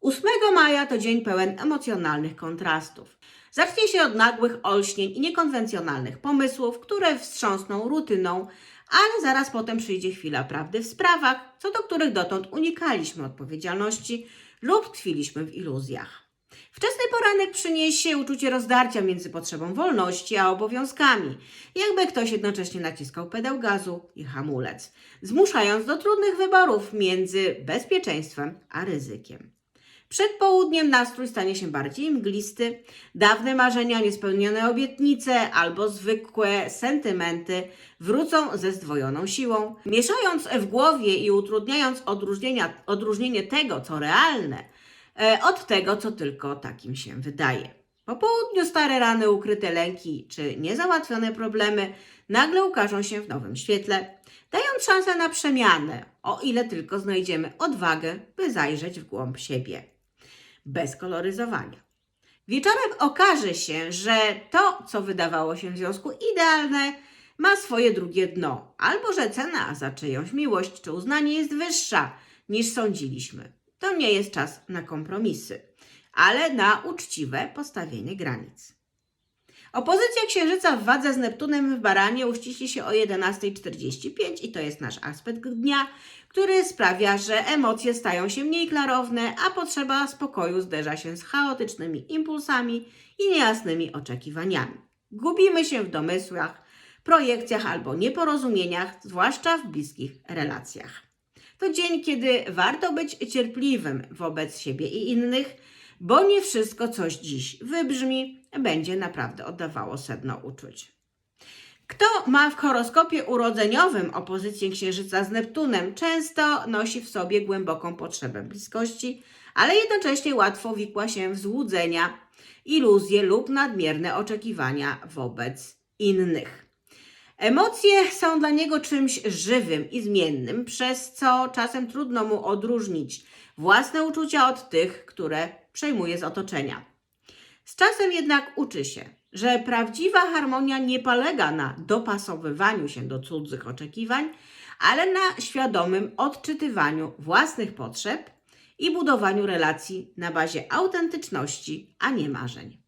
8 maja to dzień pełen emocjonalnych kontrastów. Zacznie się od nagłych olśnień i niekonwencjonalnych pomysłów, które wstrząsną rutyną, ale zaraz potem przyjdzie chwila prawdy w sprawach, co do których dotąd unikaliśmy odpowiedzialności lub tkwiliśmy w iluzjach. Wczesny poranek przyniesie uczucie rozdarcia między potrzebą wolności a obowiązkami, jakby ktoś jednocześnie naciskał pedał gazu i hamulec, zmuszając do trudnych wyborów między bezpieczeństwem a ryzykiem. Przed południem nastrój stanie się bardziej mglisty, dawne marzenia, niespełnione obietnice albo zwykłe sentymenty wrócą ze zdwojoną siłą, mieszając w głowie i utrudniając odróżnienie tego, co realne, e, od tego, co tylko takim się wydaje. Po południu stare rany, ukryte lęki czy niezałatwione problemy nagle ukażą się w nowym świetle, dając szansę na przemianę, o ile tylko znajdziemy odwagę, by zajrzeć w głąb siebie. Bez koloryzowania. Wieczorem okaże się, że to, co wydawało się w związku idealne, ma swoje drugie dno, albo że cena za czyjąś miłość czy uznanie jest wyższa niż sądziliśmy. To nie jest czas na kompromisy, ale na uczciwe postawienie granic. Opozycja Księżyca w wadze z Neptunem w Baranie uściśli się o 11.45 i to jest nasz aspekt dnia, który sprawia, że emocje stają się mniej klarowne, a potrzeba spokoju zderza się z chaotycznymi impulsami i niejasnymi oczekiwaniami. Gubimy się w domysłach, projekcjach albo nieporozumieniach, zwłaszcza w bliskich relacjach. To dzień, kiedy warto być cierpliwym wobec siebie i innych, bo nie wszystko, coś dziś wybrzmi, będzie naprawdę oddawało sedno uczuć. Kto ma w horoskopie urodzeniowym opozycję Księżyca z Neptunem, często nosi w sobie głęboką potrzebę bliskości, ale jednocześnie łatwo wikła się w złudzenia, iluzje lub nadmierne oczekiwania wobec innych. Emocje są dla niego czymś żywym i zmiennym, przez co czasem trudno mu odróżnić własne uczucia od tych, które przejmuje z otoczenia. Z czasem jednak uczy się, że prawdziwa harmonia nie polega na dopasowywaniu się do cudzych oczekiwań, ale na świadomym odczytywaniu własnych potrzeb i budowaniu relacji na bazie autentyczności, a nie marzeń.